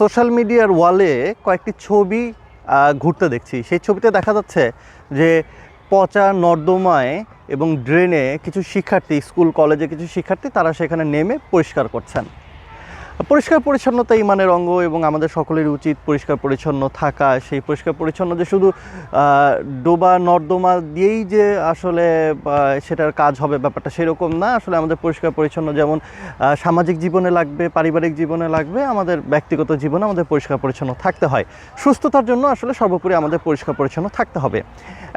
Social মিডিয়ার ওয়ালে কয়েকটি ছবি ঘুরতে দেখছি। সেই ছবিতে দেখা যাচ্ছে যে পচা নর্দমায় এবং ড্রেনে কিছু শিক্ষার্থী, স্কুল কলেজে কিছু শিক্ষার্থী, তারা সেখানে নেমে পরিষ্কার করছেন। পরিষ্কার পরিচ্ছন্নতা ইমানের অঙ্গ এবং আমাদের সকলের উচিত পরিষ্কার পরিচ্ছন্ন থাকা। সেই পরিষ্কার পরিচ্ছন্ন যে শুধু ডোবা, নর্দমা দিয়েই যে আসলে সেটার কাজ হবে ব্যাপারটা সেরকম না। আসলে আমাদের পরিষ্কার পরিচ্ছন্ন যেমন সামাজিক জীবনে লাগবে, পারিবারিক জীবনে লাগবে, আমাদের ব্যক্তিগত জীবনে আমাদের পরিষ্কার পরিচ্ছন্ন থাকতে হয়। সুস্থতার জন্য আসলে সর্বোপরি আমাদের পরিষ্কার পরিচ্ছন্ন থাকতে হবে।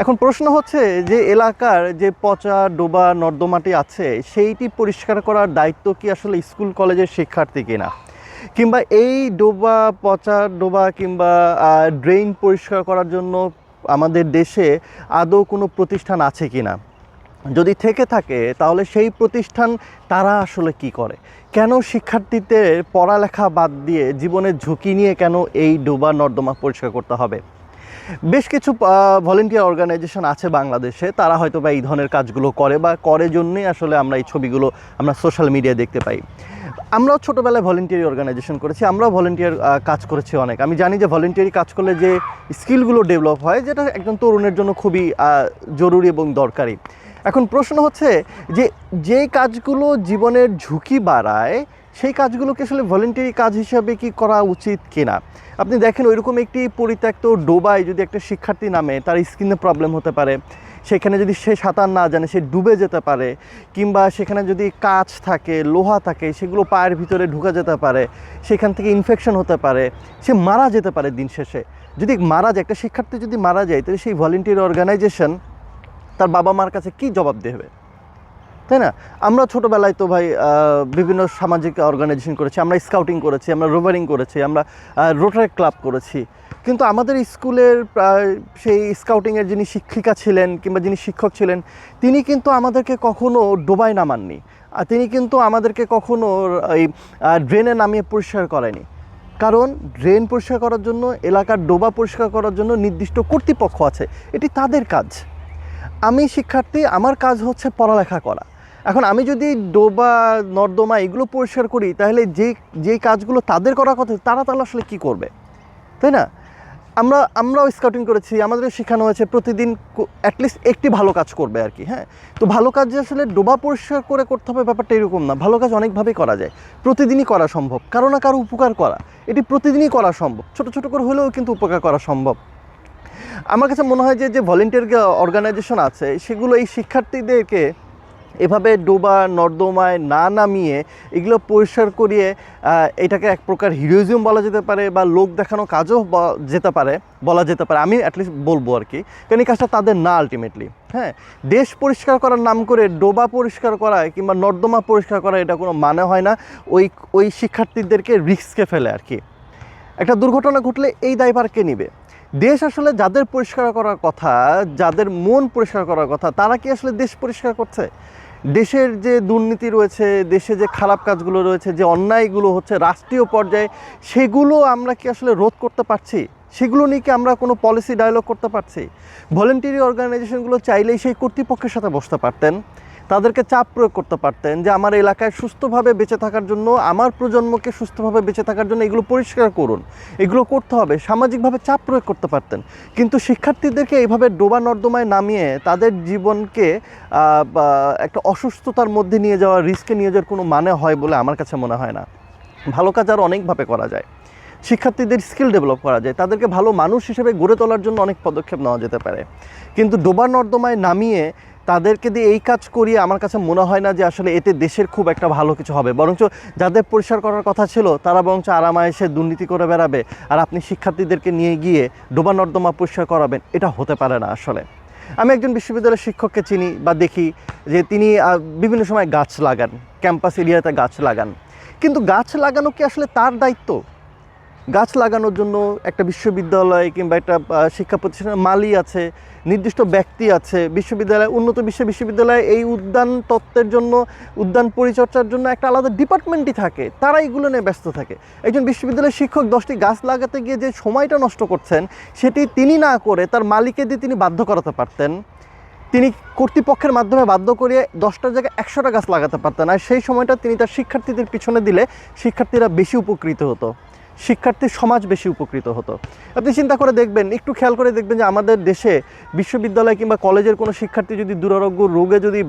এখন প্রশ্ন হচ্ছে যে এলাকার যে পচা, ডোবা, নর্দমাটি আছে, সেইটি পরিষ্কার করার দায়িত্ব কি আসলে স্কুল, কলেজের শিক্ষার্থী কিনা? কিংবা এই ডোবা, পচা ডোবা কিংবা ড্রেন পরিষ্কার করার জন্য আমাদের দেশে আদৌ কোনো প্রতিষ্ঠান আছে কিনা? যদি থেকে থাকে, তাহলে সেই প্রতিষ্ঠান তারা আসলে কি করে? কেন শিক্ষার্থীদের পড়ালেখা বাদ দিয়ে জীবনের ঝুঁকি নিয়ে কেন এই ডোবা নর্দমা পরিষ্কার করতে হবে? বেশ কিছু ভলেন্টিয়ার অর্গানাইজেশন আছে বাংলাদেশে, তারা হয়তো বা এই ধরনের কাজগুলো করে বা করে জন্যই আসলে আমরা এই ছবিগুলো আমরা সোশ্যাল মিডিয়ায় দেখতে পাই। আমরাও ছোটোবেলায় ভলেন্টিয়ারি অর্গানাইজেশন করেছি, আমরাও ভলেন্টিয়ার কাজ করেছি অনেক। আমি জানি যে ভলেন্টিয়ারি কাজ করলে যে স্কিলগুলো ডেভেলপ হয়, যেটা একজন তরুণের জন্য খুবই জরুরি এবং দরকারি। এখন প্রশ্ন হচ্ছে যে যে কাজগুলো জীবনের ঝুঁকি বাড়ায়, সেই কাজগুলোকে আসলে ভলেন্টারি কাজ হিসাবে কি করা উচিত কিনা? আপনি দেখেন ওইরকম একটি পরিত্যক্ত ডোবায় যদি একটা শিক্ষার্থী নামে, তার স্কিনে প্রবলেম হতে পারে। সেখানে যদি সে সাঁতার না জানে, সে ডুবে যেতে পারে, কিংবা সেখানে যদি কাঁচ থাকে, লোহা থাকে, সেগুলো পায়ের ভিতরে ঢুকে যেতে পারে, সেখান থেকে ইনফেকশন হতে পারে, সে মারা যেতে পারে দিন শেষে। যদি মারা যায়, একটা শিক্ষার্থী যদি মারা যায়, তাহলে সেই ভলেন্টিয়ার অর্গানাইজেশন তার বাবা মার কাছে কী জবাব দেবে তাই না? আমরা ছোটোবেলায় তো ভাই বিভিন্ন সামাজিক অর্গানাইজেশন করেছি, আমরা স্কাউটিং করেছি, আমরা রোভারিং করেছি, আমরা রোটারি ক্লাব করেছি। কিন্তু আমাদের স্কুলের প্রায় সেই স্কাউটিংয়ের যিনি শিক্ষিকা ছিলেন কিংবা যিনি শিক্ষক ছিলেন, তিনি কিন্তু আমাদেরকে কখনো ডোবায় নামাননি আর তিনি কিন্তু আমাদেরকে কখনো এই ড্রেনে নামিয়ে পরিষ্কার করেনি কারণ ড্রেন পরিষ্কার করার জন্য, এলাকার ডোবা পরিষ্কার করার জন্য নির্দিষ্ট কর্তৃপক্ষ আছে। এটি তাদের কাজ। আমি শিক্ষার্থী, আমার কাজ হচ্ছে পড়ালেখা করা। এখন আমি যদি ডোবা, নর্দমা এগুলো পরিষ্কার করি, তাহলে যে যেই কাজগুলো তাদের করার কথা, তারা তাহলে আসলে কী করবে? তাই না? আমরা, আমরাও স্কাউটিং করেছি আমাদের শেখানো হয়েছে, প্রতিদিন অ্যাটলিস্ট একটি ভালো কাজ করবে আর কি হ্যাঁ? তো ভালো কাজ যে আসলে ডোবা পরিষ্কার করে করতে হবে ব্যাপারটা এরকম না, ভালো কাজ অনেকভাবেই করা যায়। প্রতিদিনই করা সম্ভব, কারও না কারও উপকার করা, এটি প্রতিদিনই করা সম্ভব, ছোট ছোট করে হলেও কিন্তু উপকার করা সম্ভব। আমার কাছে মনে হয় যে যে ভলেন্টিয়ার অর্গানাইজেশন আছে, সেগুলো এই শিক্ষার্থীদেরকে এভাবে ডোবা, নর্দমায় না নামিয়ে এগুলো পরিষ্কার করিয়ে এটাকে এক প্রকার হিরোইজম বলা যেতে পারে বা লোক দেখানো কাজও যেতে পারে, বলা যেতে পারে। আমি অ্যাটলিস্ট বলব আর কি। কারণ এই কাজটা তাদের না আলটিমেটলি হ্যাঁ? দেশ পরিষ্কার করার নাম করে ডোবা পরিষ্কার করা কিংবা নর্দমা পরিষ্কার করা এটা কোনো মানে হয় না। ওই ওই শিক্ষার্থীদেরকে রিস্কে ফেলে আর কি। একটা দুর্ঘটনা ঘটলে এই দায়ভার কে নিবে? দেশ আসলে যাদের পরিষ্কার করার কথা, যাদের মন পরিষ্কার করার কথা, তারা কি আসলে দেশ পরিষ্কার করছে? দেশের যে দুর্নীতি রয়েছে, দেশে যে খারাপ কাজগুলো রয়েছে, যে অন্যায়গুলো হচ্ছে রাষ্ট্রীয় পর্যায়ে, সেগুলো আমরা কি আসলে রোধ করতে পারছি? সেগুলো নিয়ে কি আমরা কোনো পলিসি ডায়লগ করতে পারছি? ভলেন্টারি অর্গানাইজেশনগুলো চাইলেই সেই কর্তৃপক্ষের সাথে বসতে পারতেন। তাদেরকে চাপ প্রয়োগ করতে পারতেন যে আমার এলাকায় সুস্থভাবে বেঁচে থাকার জন্য, আমার প্রজন্মকে সুস্থভাবে বেঁচে থাকার জন্য এগুলো পরিষ্কার করুন। এগুলো করতে হবে, সামাজিকভাবে চাপ প্রয়োগ করতে পারতেন। কিন্তু শিক্ষার্থীদেরকে এইভাবে ডোবা নর্দমায় নামিয়ে তাদের জীবনকে একটা অসুস্থতার মধ্যে নিয়ে যাওয়া, রিস্কে নিয়ে যাওয়ার কোনো মানে হয় বলে আমার কাছে মনে হয় না। ভালো কাজ আর অনেকভাবে করা যায়। শিক্ষার্থীদের স্কিল ডেভেলপ করা যায়। তাদেরকে ভালো মানুষ হিসেবে গড়ে তোলার জন্য অনেক পদক্ষেপ নেওয়া যেতে পারে। কিন্তু ডোবা নর্দমায় নামিয়ে তাদেরকে দিয়ে এই কাজ করিয়ে আমার কাছে মনে হয় না যে আসলে এতে দেশের খুব একটা ভালো কিছু হবে। বরঞ্চ যাদের পরিষ্কার করার কথা ছিল, তারা বরঞ্চ আরামায়েসে দুর্নীতি করে বেড়াবে আর আপনি শিক্ষার্থীদেরকে নিয়ে গিয়ে ডোবা নর্দমা পরিষ্কার করাবেন, এটা হতে পারে না আসলে। আমি একজন বিশ্ববিদ্যালয়ের শিক্ষককে চিনি বা দেখি যে তিনি বিভিন্ন সময় গাছ লাগান, ক্যাম্পাস এরিয়াতে গাছ লাগান। কিন্তু গাছ লাগানো কি আসলে তার দায়িত্ব? গাছ লাগানোর জন্য একটা বিশ্ববিদ্যালয় কিংবা একটা শিক্ষা প্রতিষ্ঠানের মালি আছে, নির্দিষ্ট ব্যক্তি আছে, বিশ্ববিদ্যালয়, উন্নত বিশ্ব বিশ্ববিদ্যালয়ে, এই উদ্যান তত্ত্বের জন্য, উদ্যান পরিচর্যার জন্য একটা আলাদা ডিপার্টমেন্টই থাকে। তারা এইগুলো নিয়ে ব্যস্ত থাকে। একজন বিশ্ববিদ্যালয়ের শিক্ষক দশটি গাছ লাগাতে গিয়ে যে সময়টা নষ্ট করছেন, সেটি তিনি না করে তার মালিকে দিয়ে তিনি বাধ্য করাতে পারতেন। তিনি কর্তৃপক্ষের মাধ্যমে বাধ্য করিয়ে দশটার জায়গায় একশোটা গাছ লাগাতে পারতেন। আর সেই সময়টা তিনি তার শিক্ষার্থীদের পিছনে দিলে শিক্ষার্থীরা বেশি উপকৃত হতো। শিক্ষার্থী সমাজ বেশি উপকৃত হতো। আপনি চিন্তা করে দেখবেন, একটু খেয়াল করে দেখবেন যে আমাদের দেশে বিশ্ববিদ্যালয় কিংবা কলেজের কোনো শিক্ষার্থী যদি দুরারোগ্য রোগে যদি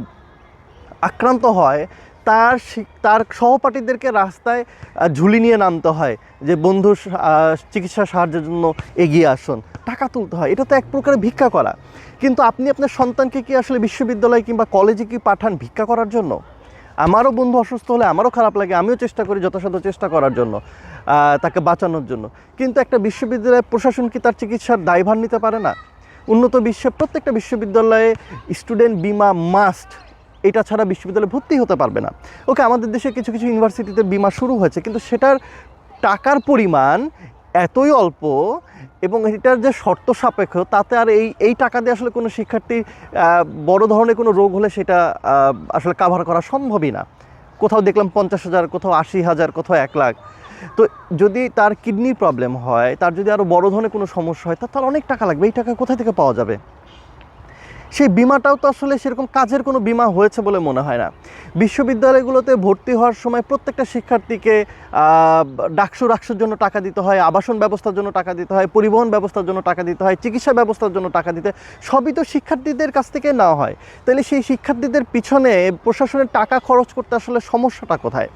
আক্রান্ত হয়, তার তার সহপাঠীদেরকে রাস্তায় ঝুলি নিয়ে নামতে হয় যে, বন্ধু চিকিৎসা সাহায্যের জন্য এগিয়ে আসুন। টাকা তুলতে হয়। এটা তো এক প্রকারের ভিক্ষা করা। কিন্তু আপনি আপনার সন্তানকে কি আসলে বিশ্ববিদ্যালয় কিংবা কলেজে কি পাঠান ভিক্ষা করার জন্য? আমারও বন্ধু অসুস্থ হলে আমারও খারাপ লাগে, আমিও চেষ্টা করি যথাসাধ্য চেষ্টা করার জন্য তাকে বাঁচানোর জন্য। কিন্তু একটা বিশ্ববিদ্যালয়ের প্রশাসন কি তার চিকিৎসার দায়ভার নিতে পারে না? উন্নত বিশ্বে প্রত্যেকটা বিশ্ববিদ্যালয়ে স্টুডেন্ট বিমা মাস্ট, এটা ছাড়া বিশ্ববিদ্যালয়ে ভর্তি হতে পারবে না। ওকে, আমাদের দেশে কিছু কিছু ইউনিভার্সিটিতে বিমা শুরু হয়েছে, কিন্তু সেটার টাকার পরিমাণ এতই অল্প এবং এটার যে শর্ত সাপেক্ষ, তাতে আর এই এই টাকা দিয়ে আসলে কোনো শিক্ষার্থী বড় ধরনের কোনো রোগ হলে সেটা আসলে কাভার করা সম্ভবই না। কোথাও দেখলাম পঞ্চাশ হাজার, কোথাও আশি হাজার, কোথাও এক লাখ। তো যদি তার কিডনি প্রবলেম হয়, তার যদি আরও বড় ধরনের কোনো সমস্যা হয়, তার অনেক টাকা লাগবে। এই টাকা কোথায় থেকে পাওয়া যাবে? সেই বিমাটাও তো আসলে সেরকম কাজের কোনো বিমা হয়েছে বলে মনে হয় না। বিশ্ববিদ্যালয়গুলোতে ভর্তি হওয়ার সময় প্রত্যেকটা শিক্ষার্থীকে ডাকসু রাকসুর জন্য টাকা দিতে হয়, আবাসন ব্যবস্থার জন্য টাকা দিতে হয়, পরিবহন ব্যবস্থার জন্য টাকা দিতে হয়, চিকিৎসা ব্যবস্থার জন্য টাকা দিতে। সবই তো শিক্ষার্থীদের কাছ থেকে নেওয়া হয়। তাহলে সেই শিক্ষার্থীদের পিছনে প্রশাসনের টাকা খরচ করতে আসলে সমস্যাটা কোথায়?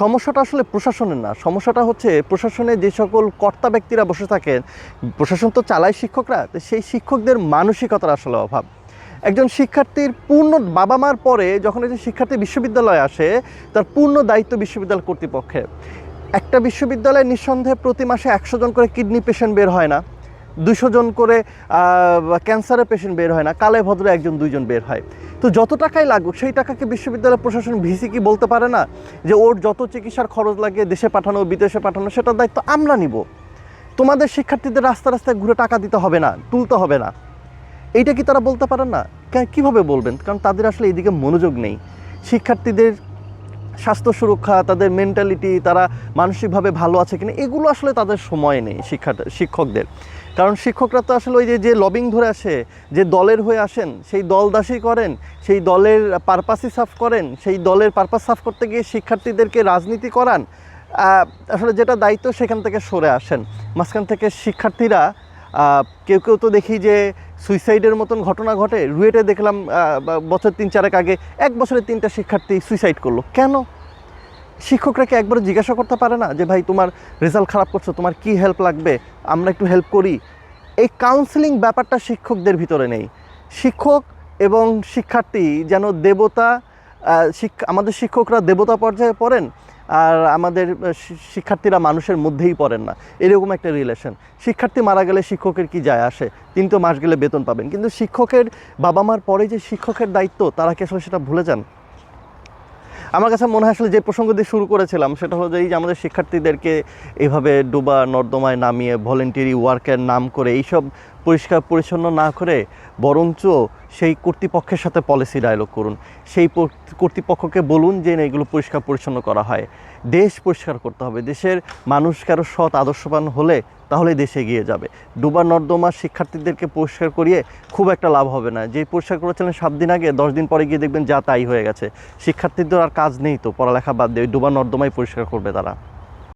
সমস্যাটা আসলে প্রশাসনের না, সমস্যাটা হচ্ছে প্রশাসনে যে সকল কর্তা ব্যক্তিরা বসে থাকেন, প্রশাসন তো চালায় শিক্ষকরা সেই শিক্ষকদের মানসিকতার আসলে অভাব। একজন শিক্ষার্থীর পূর্ণ বাবা মার পরে যখন একজন শিক্ষার্থী বিশ্ববিদ্যালয়ে আসে, তার পূর্ণ দায়িত্ব বিশ্ববিদ্যালয় কর্তৃপক্ষে একটা বিশ্ববিদ্যালয়ে নিঃসন্দেহে প্রতি মাসে একশো জন করে কিডনি পেশেন্ট বের হয় না, দুশো জন করে ক্যান্সারের পেশেন্ট বের হয় না, কালে ভদ্র একজন, দুইজন বের হয়। তো যত টাকাই লাগুক, সেই টাকাকে বিশ্ববিদ্যালয় প্রশাসন ভিসি কি বলতে পারে না? যে ওর যত চিকিৎসার খরচ লাগে, দেশে পাঠানো, বিদেশে পাঠানো, সেটার দায়িত্ব আমরা নিব। তোমাদের শিক্ষার্থীদের রাস্তা রাস্তায় ঘুরে টাকা দিতে হবে না, তুলতে হবে না। এইটা কি তারা বলতে পারেন না? কীভাবে বলবেন? কারণ তাদের আসলে এইদিকে মনোযোগ নেই। শিক্ষার্থীদের স্বাস্থ্য সুরক্ষা, তাদের মেন্টালিটি তারা মানসিকভাবে ভালো আছে কিনা, এগুলো আসলে তাদের সময় নেই শিক্ষা শিক্ষকদের। কারণ শিক্ষকরা তো আসলে ওই যে যে লবিং ধরে আসে, যে দলের হয়ে আসেন, সেই দল দাসই করেন, সেই দলের পারপাসই সাফ করেন, সেই দলের পারপাস সাফ করতে গিয়ে শিক্ষার্থীদেরকে রাজনীতি করান আসলে যেটা দায়িত্ব সেখান থেকে সরে আসেন। মাঝখান থেকে শিক্ষার্থীরা কেউ কেউ তো দেখি যে সুইসাইডের মতন ঘটনা ঘটে। রুয়েটে দেখলাম বছর তিন চারেক আগে এক বছরে তিনটা শিক্ষার্থী সুইসাইড করল। কেন? শিক্ষকরা কি একবার জিজ্ঞাসা করতে পারে না যে, ভাই, তোমার রেজাল্ট খারাপ করছ, তোমার কি হেল্প লাগবে? আমরা একটু হেল্প করি। এই কাউন্সিলিং ব্যাপারটা শিক্ষকদের ভিতরে নেই। শিক্ষক এবং শিক্ষার্থী যেন দেবতা আমাদের শিক্ষকরা দেবতা পর্যায়ে পড়েন আর আমাদের শিক্ষার্থীরা মানুষের মধ্যেই পড়েন না। এরকম একটা রিলেশন শিক্ষার্থী মারা গেলে শিক্ষকের কি যায় আসে? তিন তো মাস গেলে বেতন পাবেন। কিন্তু শিক্ষকের বাবা মার পরে যে শিক্ষকের দায়িত্ব, তারা কি আসলে সেটা ভুলে যান? আমার কাছে মনে হয় আসলে যে প্রসঙ্গ দিয়ে শুরু করেছিলাম, সেটা হলো যে এই যে আমাদের শিক্ষার্থীদেরকে এভাবে ডোবা, নর্দমায় নামিয়ে ভলেন্টারি ওয়ার্কের নাম করে, এইসব পরিষ্কার পরিচ্ছন্ন না করে বরঞ্চ সেই কর্তৃপক্ষের সাথে পলিসি ডায়লগ করুন। সেই কর্তৃপক্ষকে বলুন যে এগুলো পরিষ্কার পরিচ্ছন্ন করা হয়। দেশ পরিষ্কার করতে হবে। দেশের মানুষ কারও সৎ, আদর্শবান হলে তাহলে দেশে এগিয়ে যাবে। ডোবা নর্দমা শিক্ষার্থীদেরকে পরিষ্কার করিয়ে খুব একটা লাভ হবে না। যে পরিষ্কার করেছিলেন সাত দিন আগে, দশ দিন পরে গিয়ে দেখবেন যা তাই হয়ে গেছে। শিক্ষার্থীদের আর কাজ নেই তো, পড়ালেখা বাদ দিয়ে ডোবা নর্দমাই পরিষ্কার করবে তারা।